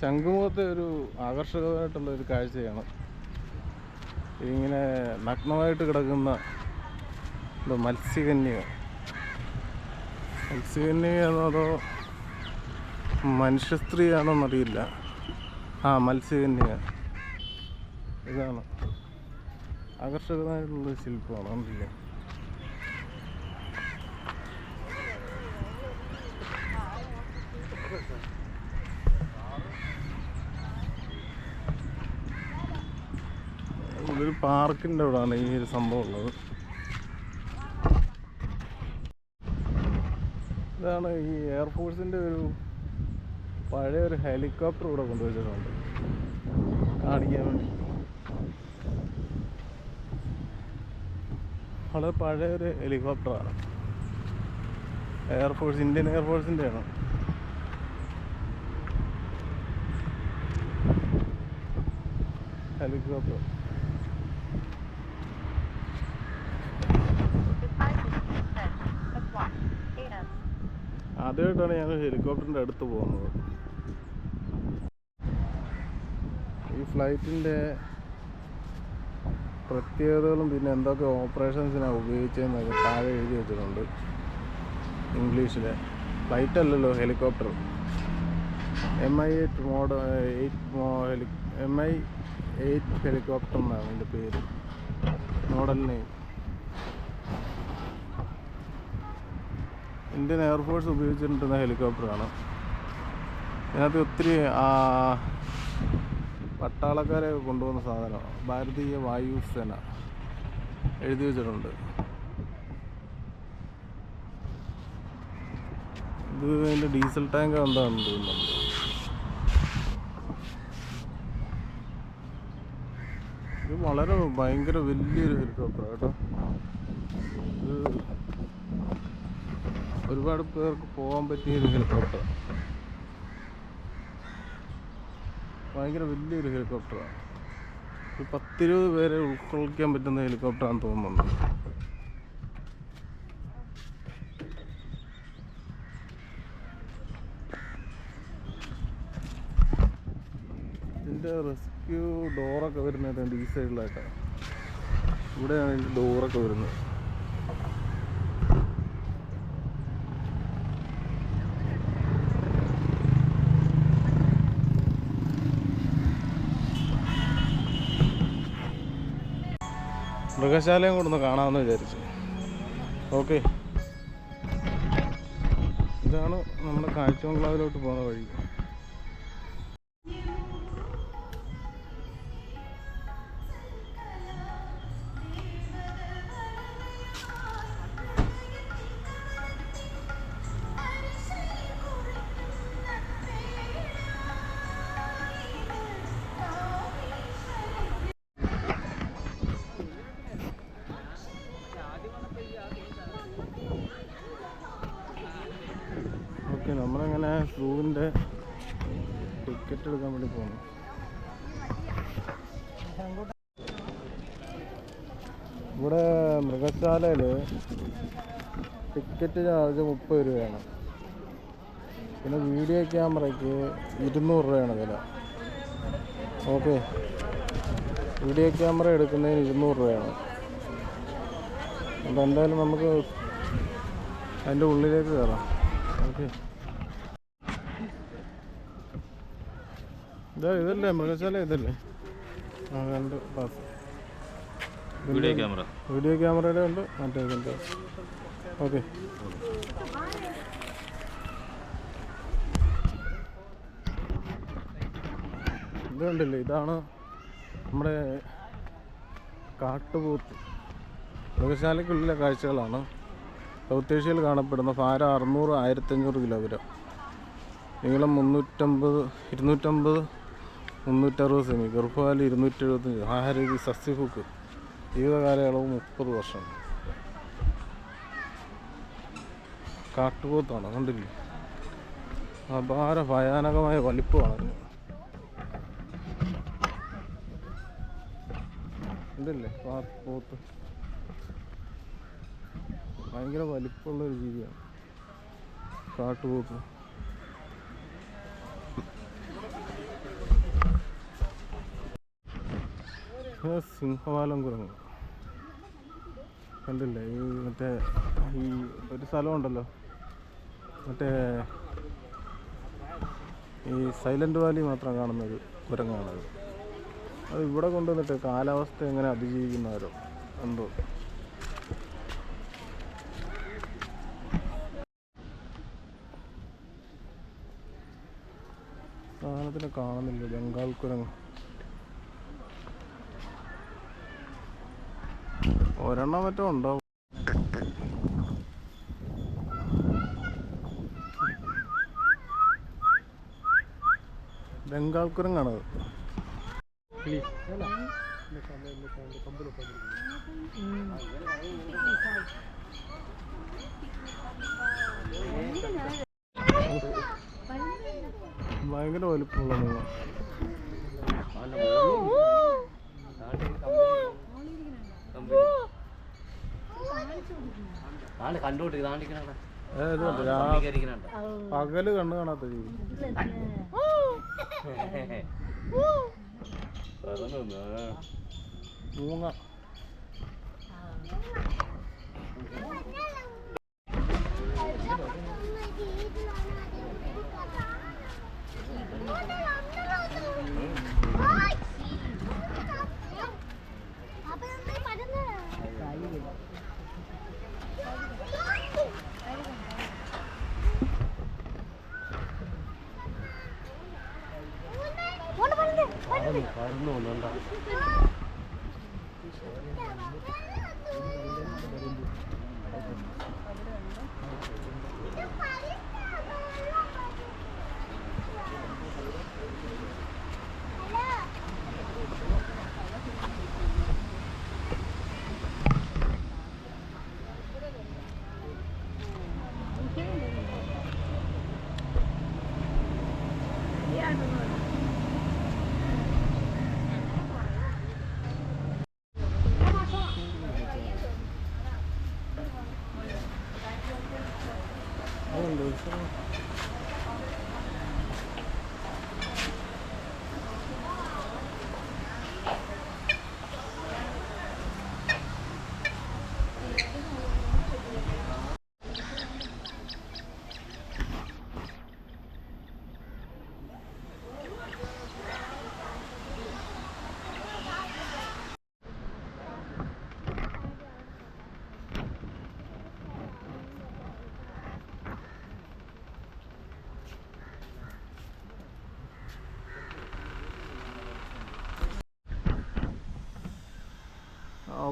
ശംഖുമുഖത്തെ ഒരു ആകർഷകമായിട്ടുള്ള ഒരു കാഴ്ചയാണ്. ഇങ്ങനെ നഗ്നമായിട്ട് കിടക്കുന്ന മത്സ്യകന്യ. മത്സ്യകന്യകയാണോ അതോ മനുഷ്യ സ്ത്രീയാണോന്നറിയില്ല ആ മത്സ്യകന്യക ഇതാണ്. ആകർഷകമായിട്ടുള്ള ശില്പമാണ് കണ്ടില്ലേ? ഇതൊരു പാർക്കിന്റെ അവിടെയാണ് ഈ ഒരു സംഭവം ഉള്ളത്. ഇതാണ് ഈ എയർഫോഴ്സിന്റെ ഒരു പഴയ ഒരു ഹെലികോപ്റ്റർ ഇവിടെ കൊണ്ടുവച്ചിട്ടുണ്ട്. കാണിക്കാൻ വേണ്ടി. വളരെ പഴയ ഒരു ഹെലികോപ്റ്ററാണ് എയർഫോഴ്സ് ഇന്ത്യൻ എയർഫോഴ്സിന്റെ ആണ്. ഹെലികോപ്റ്റർ ആദ്യമായിട്ടാണ് ഞങ്ങൾ ഹെലികോപ്റ്ററിന്റെ അടുത്ത് പോകുന്നത്. ഈ ഫ്ലൈറ്റിന്റെ പ്രത്യേകതകളും പിന്നെ എന്തൊക്കെ ഓപ്പറേഷൻസിനാണ് ഉപയോഗിച്ചതെന്നൊക്കെ താഴെ എഴുതി വെച്ചിട്ടുണ്ട്. ഇംഗ്ലീഷിൽ ഫ്ലൈറ്റ് അല്ലല്ലോ helicopter. M I eight മോഡ eight heli M I eight helicopter എന്നാണ് അതിന്റെ പേര്. Model name. Indian air force ഉപയോഗിച്ചിട്ടുണ്ടെന്ന ഹെലികോപ്റ്ററാണ്. ഇതിനകത്ത് ഒത്തിരി പട്ടാളക്കാരെ കൊണ്ടുപോകുന്ന സാധനമാണ് ഭാരതീയ വായുസേന എഴുതി വെച്ചിട്ടുണ്ട്. ഇത് അതിന്റെ ഡീസൽ ടാങ്ക് എന്താണെന്ന് തോന്നുന്നുണ്ട് ഇത് വളരെ ഭയങ്കര വലിയൊരു ഹെലികോപ്റ്റർ കേട്ടോ. ഇത് ഒരുപാട് പേർക്ക് പോകാൻ പറ്റിയ ഒരു ഹെലികോപ്റ്റർ ഭയങ്കര വലിയൊരു ഹെലികോപ്റ്ററാണ് ഒരു പത്തിരുപത് പേരെ ഉൾക്കൊള്ളിക്കാൻ പറ്റുന്ന ഹെലികോപ്റ്ററാണെന്ന് തോന്നുന്നുണ്ട് ഇതിന്റെ റെസ്ക്യൂ ഡോറൊക്കെ വരുന്നത് ഈ സൈഡിലായിട്ടാണ് ഇവിടെയാണ് ഇതിന്റെ ഡോറൊക്കെ വരുന്നത്. മൃഗശാലയും കൂടെ ഒന്ന് കാണാമെന്ന് വിചാരിച്ചു. ഓക്കെ ഇതാണ് നമ്മുടെ കാഴ്ചബംഗ്ലാവിലോട്ട് പോകുന്ന വഴി. സൂവിന്റെ ടിക്കറ്റ് എടുക്കാൻ വേണ്ടി പോകുന്നു ഇവിടെ മൃഗശാലയിൽ ടിക്കറ്റ് ചാർജ് മുപ്പത് രൂപയാണ്. പിന്നെ വീഡിയോ ക്യാമറയ്ക്ക് ഇരുന്നൂറ് രൂപയാണ് വില. ഓക്കെ. വീഡിയോ ക്യാമറ എടുക്കുന്നതിന് ഇരുന്നൂറ് രൂപയാണ്. അപ്പോൾ എന്തായാലും നമുക്ക് അതിന്റെ ഉള്ളിലേക്ക് കയറാം. ഓക്കെ. ഇതാ ഇതല്ലേ മൃഗശാല ഇതല്ലേ? ആ രണ്ട് പാസ് വീഡിയോ ക്യാമറ വീഡിയോ ക്യാമറയുടെ ഉണ്ട് മറ്റേ ഇതിന്റെ ഓക്കെ ഇത് കണ്ടില്ലേ ഇതാണ് നമ്മുടെ കാട്ടുപോത്ത്. മൃഗശാലയ്ക്കുള്ളിലെ കാഴ്ചകളാണ്. സൗത്ത് ഏഷ്യയിൽ കാണപ്പെടുന്ന ഭാരം അറുന്നൂറ് ആയിരത്തഞ്ഞൂറ് കിലോഗ്രാം. നീളം മുന്നൂറ്റമ്പത് ഇരുന്നൂറ്റമ്പത് മുന്നൂറ്ററുപത് സെമി ഗർഭകാലം ഇരുന്നൂറ്റി എഴുപത്തഞ്ച് ആഹാരരീതി സസ്യഭുക്ക് ജീവിതകാലയളവ് മുപ്പത് വർഷം. കാട്ടുപോത്താണ് കണ്ടില്ലേ? അപാര ഭയാനകമായ വലിപ്പമാണ്. കണ്ടില്ലേ? കാട്ടുപോത്ത്. പോത്ത് ഭയങ്കര വലിപ്പമുള്ള ഒരു ജീവിയാണ്. കാട്ടുപോത്ത്. സിംഹവാലം കുരങ്ങ് കണ്ടില്ലേ? ഈ മറ്റേ ഈ ഒരു സ്ഥലമുണ്ടല്ലോ മറ്റേ ഈ സൈലന്റ് വാലി മാത്രം കാണുന്ന ഒരു കുരങ്ങാണത് അത് ഇവിടെ കൊണ്ടുവന്നിട്ട് കാലാവസ്ഥ എങ്ങനെ അതിജീവിക്കുന്നവരോ എന്തോ. സാധനത്തിനെ കാണുന്നില്ല. ബംഗാൾ കുരങ്ങ്. ഒരെണ്ണം മറ്റോ ഉണ്ടോ? ബംഗാൾ കുരങ്ങാണത് ഭയങ്കര വലിപ്പമുള്ള മീനാ പകൽ കണ്ണു കാണാത്ത രീതി. മൂങ്ങ. 弄弄的。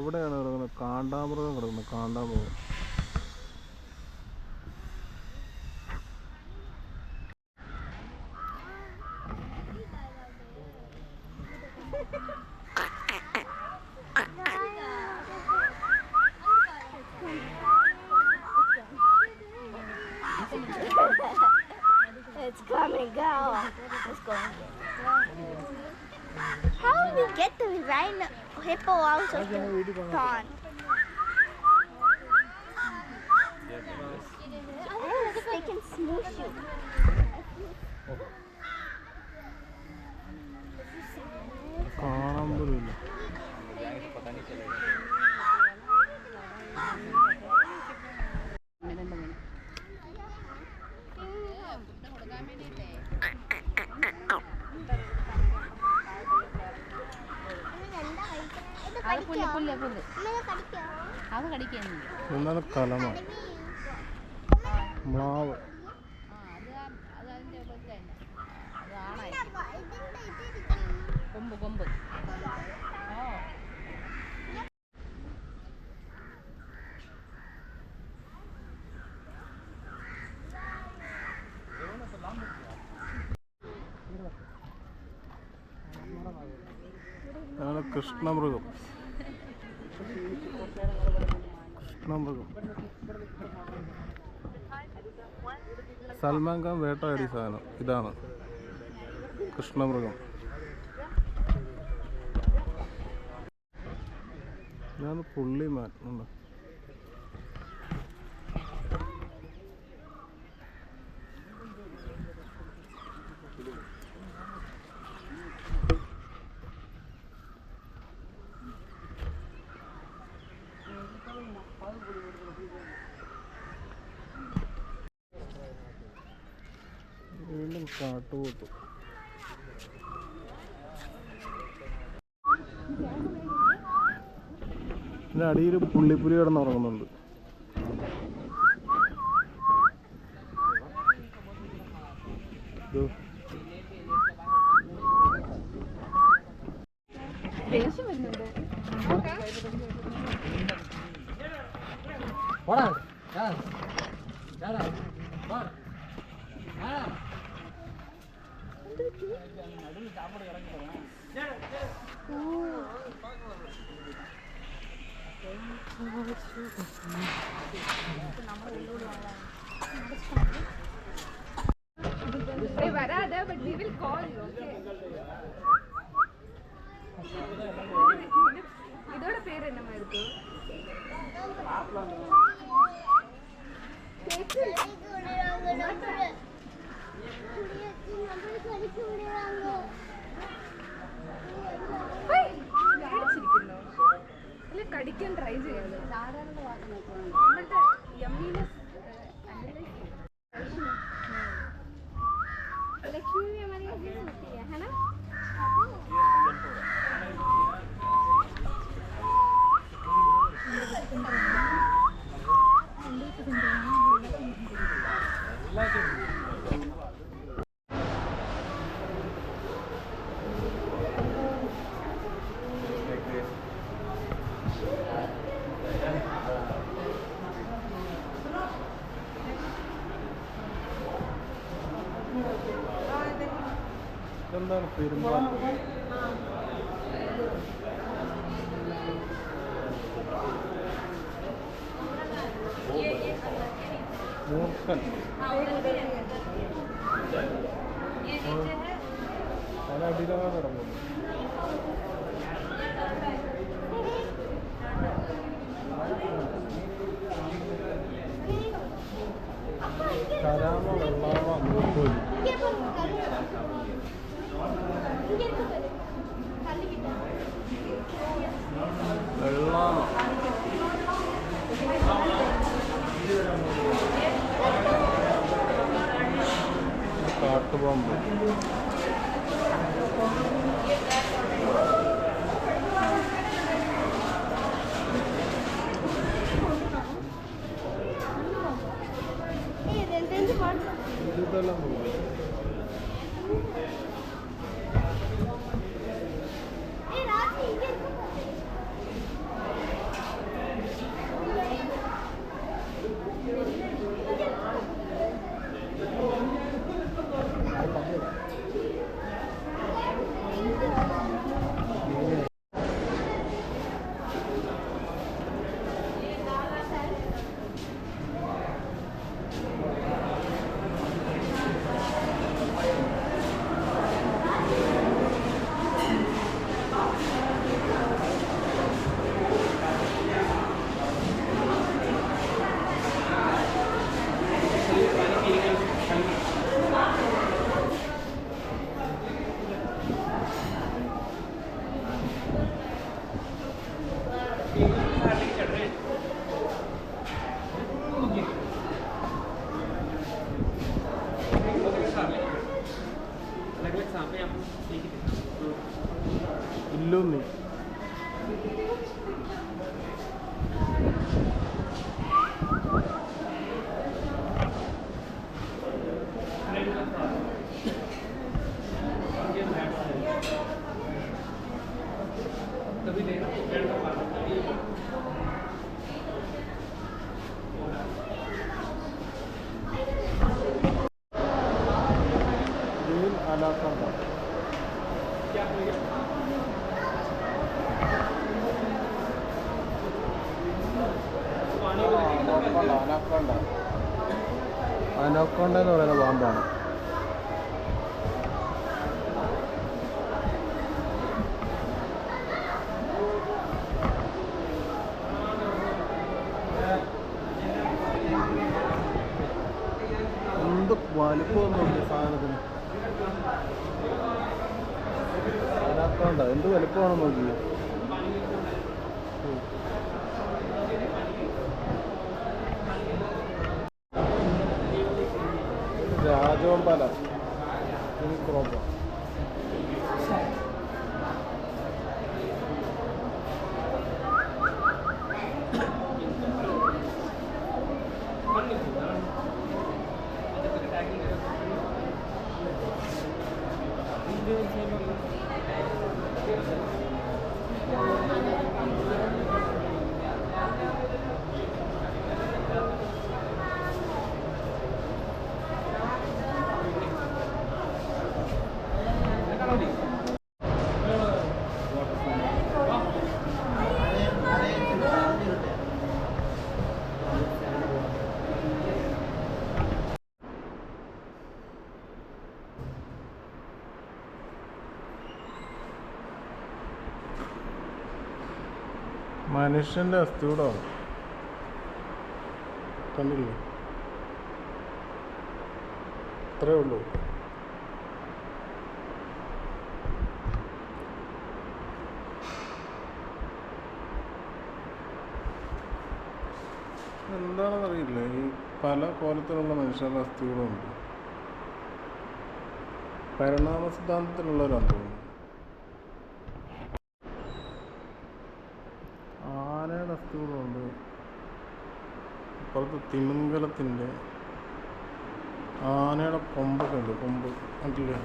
അവിടെയാണ് കിടക്കുന്നത്? കാണ്ടാമൃഗം കിടക്കുന്നത്. കാണ്ടാമൃഗം. Hippo out of the pond? They can smoosh you. അത് കൊമ്പ് കൊമ്പ്. ഓ. കൃഷ്ണമൃഗം. സൽമാൻ ഖാൻ വേട്ടയാടിയ സാധനം. ഇതാണ്. കൃഷ്ണമൃഗം. ഇതാണ് പുള്ളിമാൻ. ഉണ്ടോ? കാട്ടുപോത്തു ഇതിന്റെ അടിയിൽ പുള്ളിപ്പുലി കിടന്നുറങ്ങുന്നുണ്ട്. வராத பட் வி கால் இதோட பேர் என்னமா இருக்கு? ചിക്കൻ ട്രൈ ചെയ്യരുത് എന്നിട്ട് യമ്മീനെ ലക്ഷ്മി അമ്മനെ ഹണ മൂർഖൻ. പല അടിയിലാണ് കിടക്കുന്നത് bomba. Thank you. illume anaconda എന്ന് പറയുന്ന പാമ്പാണ്. എന്ത് വലിപ്പമൊന്നുമില്ല സാധനത്തിന്. അനോക്കോണ്ട എന്ത് വലിപ്പമാണെന്ന് നോക്കിയേ? മനുഷ്യന്റെ അസ്ഥികൂടോ. കണ്ടില്ലേ? അത്രേ ഉള്ളൂ. എന്താണെന്നറിയില്ല. ഈ പല കോലത്തിലുള്ള മനുഷ്യരുടെ അസ്ഥികളുണ്ട് പരിണാമ സിദ്ധാന്തത്തിലുള്ളവരാണ് തോന്നുന്നു. അസ്ഥികളുണ്ട് ഇപ്പുറത്ത് തിമിംഗലത്തിന്റെ ആനയുടെ കൊമ്പൊക്കെ ഉണ്ട് കൊമ്പ്. കണ്ടില്ലേ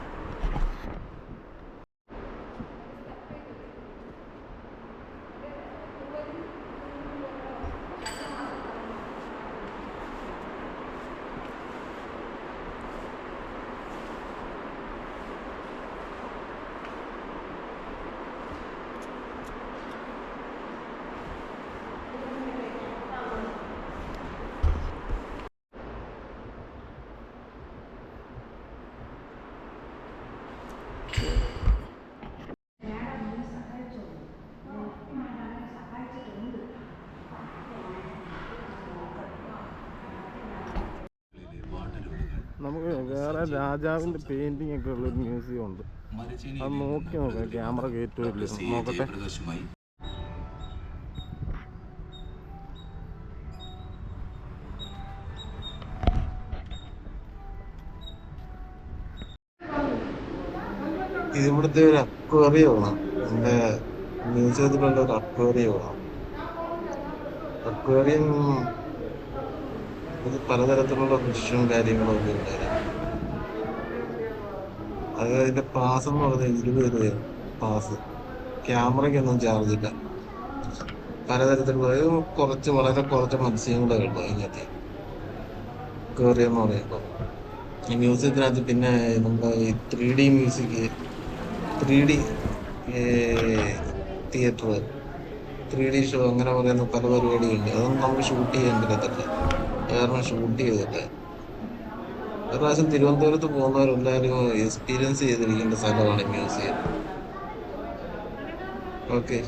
നമുക്ക് വേറെ രാജാവിന്റെ പെയിന്റിംഗ് ഒക്കെ ഉള്ളൊരു മ്യൂസിയം ഉണ്ട്. അത് നോക്കി നോക്കാം ക്യാമറ കയറ്റുമില്ല നോക്കട്ടെ. ഇത് ഇവിടുത്തെ ഒരു അക്വേറിയമാണ് എന്റെ മ്യൂസിയത്തിലുള്ള ഒരു അക്വേറിയമാണ് അക്വേറിയം ഇത് പലതരത്തിലുള്ള ഫിഷും കാര്യങ്ങളും ഒക്കെ ഉണ്ടായിരുന്നു. അത് അതിന്റെ പാസ് എന്ന് പറയുന്നത് ഇരുപത് രൂപയാണ് പാസ് ക്യാമറയ്ക്കൊന്നും ചാർജ് ഇല്ല. പലതരത്തിലുള്ള കുറച്ച് വളരെ കുറച്ച് മത്സ്യങ്ങളെ ഉള്ളൂ അതിനകത്ത്. അക്വേറിയം എന്ന് പറയുമ്പോൾ ഈ മ്യൂസിയത്തിനകത്ത് പിന്നെ നമ്മുടെ ഈ three D music three D theatre three D show അങ്ങനെ പറയുന്ന പല പരിപാടികളുണ്ട്. അതൊന്നും നമുക്ക് ഷൂട്ട് ചെയ്യാൻ പറ്റത്തില്ല. കാരണം ഷൂട്ട് ഒരു പ്രാവശ്യം തിരുവനന്തപുരത്ത് പോകുന്നവരെല്ലാവരും എക്സ്പീരിയൻസ് ചെയ്തിരിക്കേണ്ട സ്ഥലമാണ് മ്യൂസിയം ഓക്കെ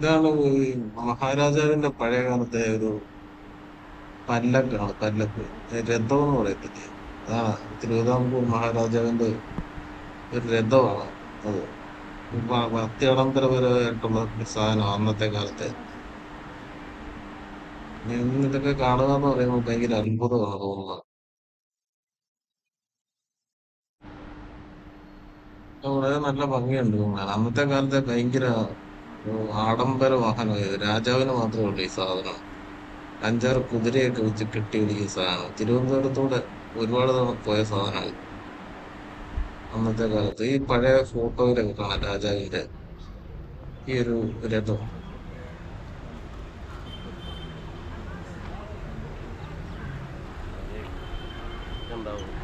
ഇതാണ് ഈ മഹാരാജാവിന്റെ പഴയ കാലത്തെ ഒരു പല്ലക്കാണ് പല്ലക്ക് രഥം എന്ന് പറയത്തില്ല? ആ തിരുവിതാംകൂർ മഹാരാജാവിന്റെ ഒരു രഥമാണ് അത്. അത്യാഡംബരപരമായിട്ടുള്ള ഒരു സാധനം അന്നത്തെ കാലത്തെ. ഇതൊക്കെ കാണുക എന്ന് പറയുമ്പോൾ ഭയങ്കര അത്ഭുതമാണ് തോന്നുന്നത്. നല്ല ഭംഗിയുണ്ട് അന്നത്തെ കാലത്തെ ഭയങ്കര ആഡംബര വാഹനമായത് രാജാവിന് മാത്രമേ ഉള്ളൂ ഈ സാധനം. അഞ്ചാറ് കുതിരയൊക്കെ വെച്ച് കെട്ടിയിടിക്കുന്ന സാധനം. തിരുവനന്തപുരത്തൂടെ ഒരുപാട് തവണ പോയ സാധനമാണ് അന്നത്തെ കാലത്ത്. ഈ പഴയ ഫോട്ടോയിലൊക്കെ കാണാം രാജാവിന്റെ ഈ ഒരു രഥം. ഉണ്ടാവും